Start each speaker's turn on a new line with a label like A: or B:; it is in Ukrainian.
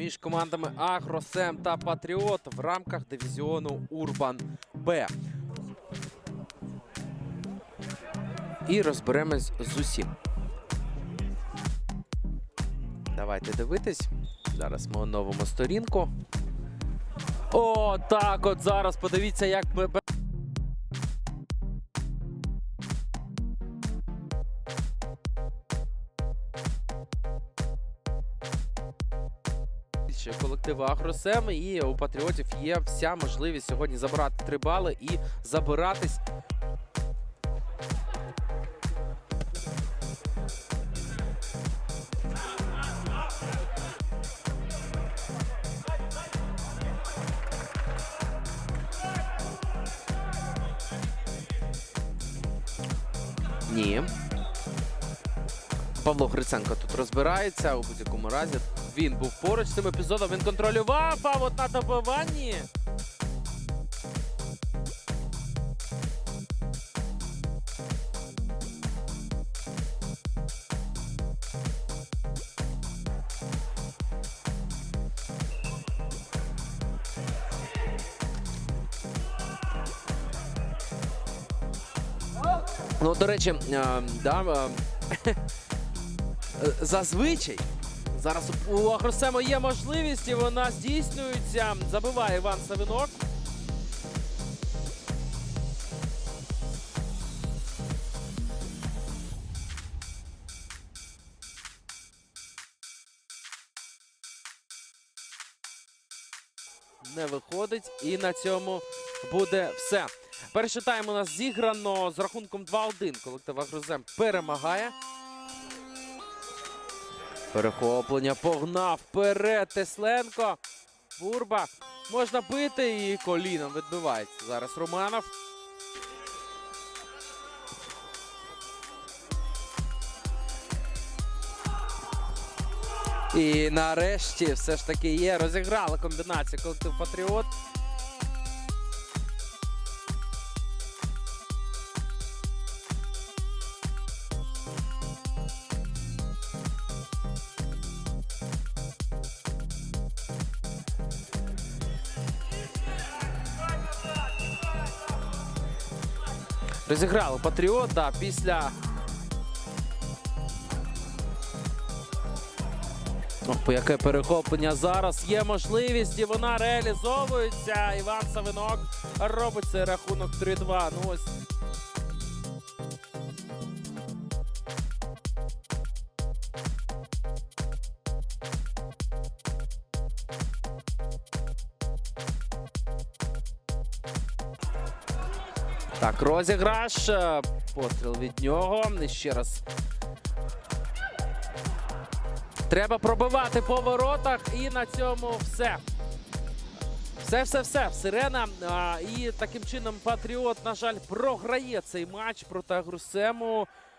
A: між командами Агросем та Патріот в рамках дивізіону Урбан Б. І розберемось з усім. Давайте дивитись. Зараз ми оновимо сторінку. О, так от зараз подивіться, як ми. Ще колективу Агросем і у патріотів є вся можливість сьогодні забирати три бали і забиратись. Ні. Павло Гриценко тут розбирається у будь-якому разі. Він був поруч з цим епізодом. Він контролював, а от на добиванні. Ну, до речі, е, да, е, зазвичай зараз у Агросема є можливість, і вона здійснюється. Забиває Іван Савинок. Не виходить, і на цьому буде все. Перший тайм у нас зіграно з рахунком 2-1. Колектив Агрозем перемагає. Перехоплення погнав вперед Тесленко. Бурба. Можна бити і коліном відбивається. Зараз Романов. І нарешті все ж таки є. Розіграла комбінація колектив Патріот. Розіграли Патріот, да, після. Ох, яке перехоплення зараз є можливість, і вона реалізовується. Іван Савинок робить цей рахунок 3-2. Ну ось. Так, розіграш. е, Постріл від нього. І ще раз. Треба пробивати по воротах, і на цьому все. Все, все, все. Сирена. А, і таким чином Патріот, на жаль, програє цей матч проти Агрусему.